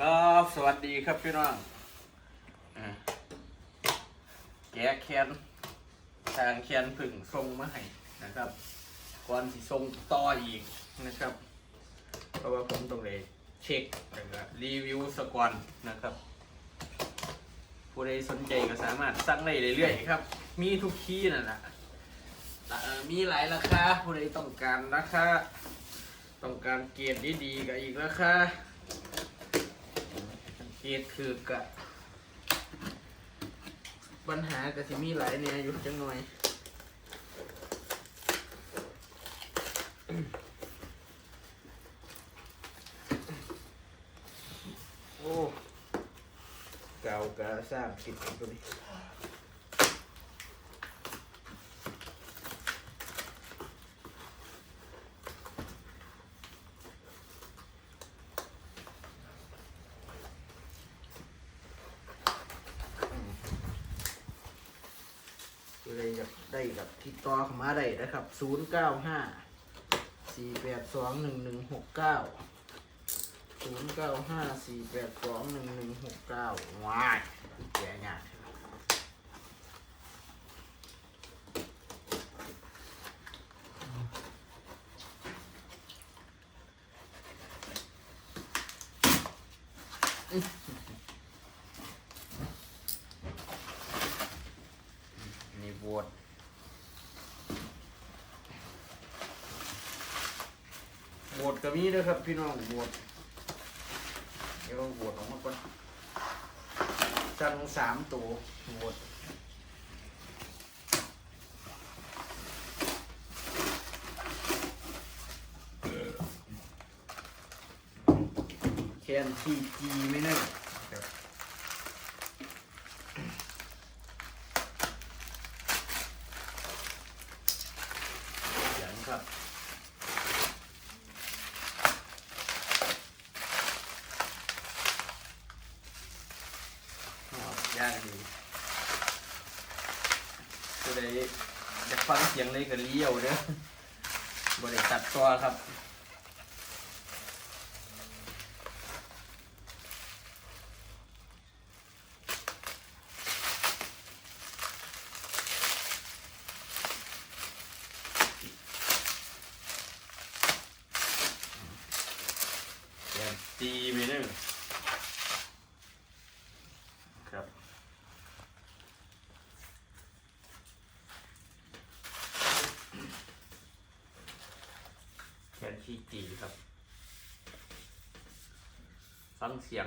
ก็สวัสดีครับพี่น้องอ่าแกะแคนทางแคนผึ่งทรงมาให้นะครับก่อนที่ทรงต่ออีกนะครับ เพราะว่าผมต้องเลยเช็คแล้วก็รีวิวสกอนนะครับ ผู้ใดสนใจก็สามารถสั่งได้เรื่อยๆครับ มีทุกที่นั่นแหละเอ่อมีหลายราคาผู้ใดต้องการราคาต้องการเกียรติดีๆก็อีกราคา เหตุคือกะ ปัญหากะสิมีหลายแนวอยู่จังหน่อยโอ้เก่ากะสร้างติดตัวนี้เลยอยาก ได้กับติดต่อเข้ามาได้นะครับ 0 9 5 4 8 2 1 1 6 9ศูนย์เก้าห้าสี่แปดสองหนึ่งหนึ่งหกเก้าว้ายแย่ยากนี่บวช บวชก็มีด้วยครับ พี่น้องบวชเดี๋ยวบวชออกมาก่อนจังสามตัวบวชแคนทีจีไม่แน่ครับอย่างครับ อ๋อยากดี ก็เลยอยากฟังเสียงเลยก็เลี้ยวเด้อบริตัดตัวครับตีไปหนึ่งครับ แคน ที่จีครับฟังเสียง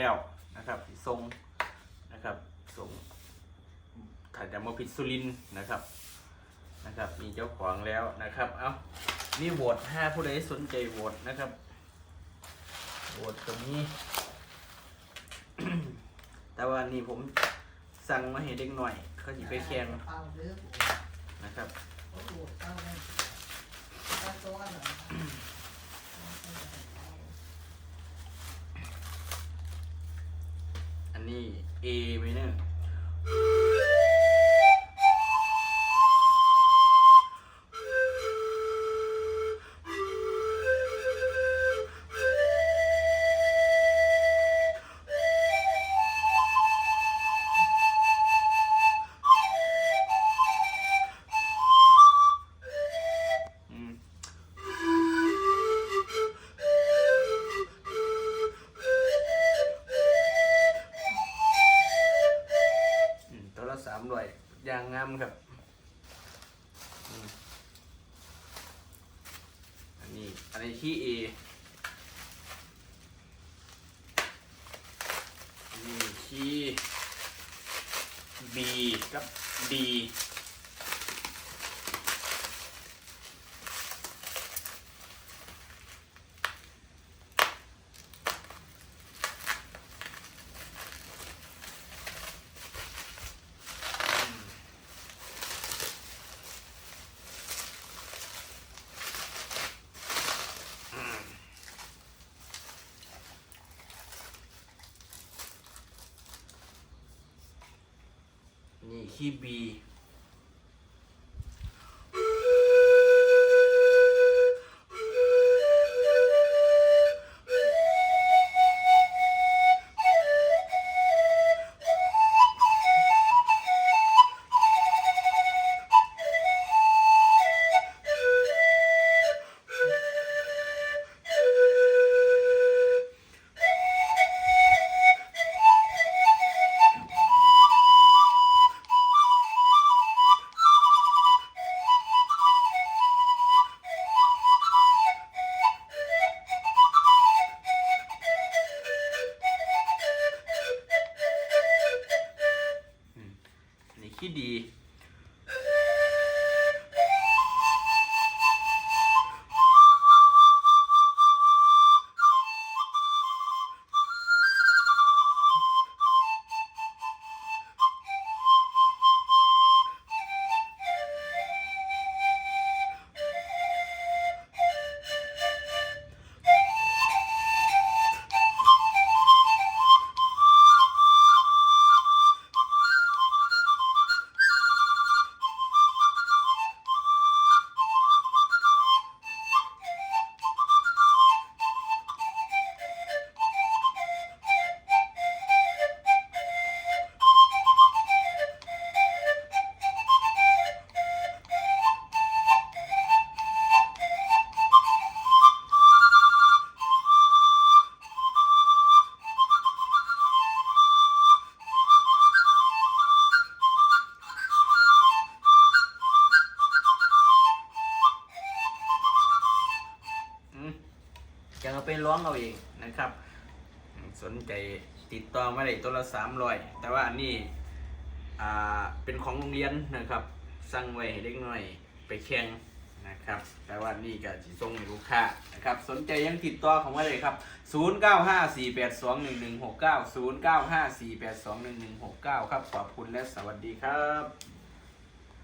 แล้วนะครับทรงนะครับทรงถ้าจะมาพิดสุรินนะครับนะครับ มีเจ้าของแล้วนะครับ เอานี่โหวตห้าผู้ใดสนใจโหวตนะครับโหวตตรงนี้ แต่ว่านี่ผมสั่งมาให้เด็กหน่อย เขาสิไปแข่งนะครับ ตัวหน่อย อัน นี้ ครับอันนี้อันนี้ที่เอันนี้ที่ B กับ D นี่คีบี ดี องเอาเองนะครับ สนใจติดต่อมาได้ตัวละสามร้อยแต่ว่าอันนี้อ่าเป็นของโรงเรียนนะครับ สั่งไว้ให้เด็กน้อยไปแข่งนะครับ แต่ว่านี่ก็สิส่งให้ลูกค้านะครับ สนใจยังติดต่อของมาเลยครับ 0954821169 0954821169 ครับขอบคุณและสวัสดีครับ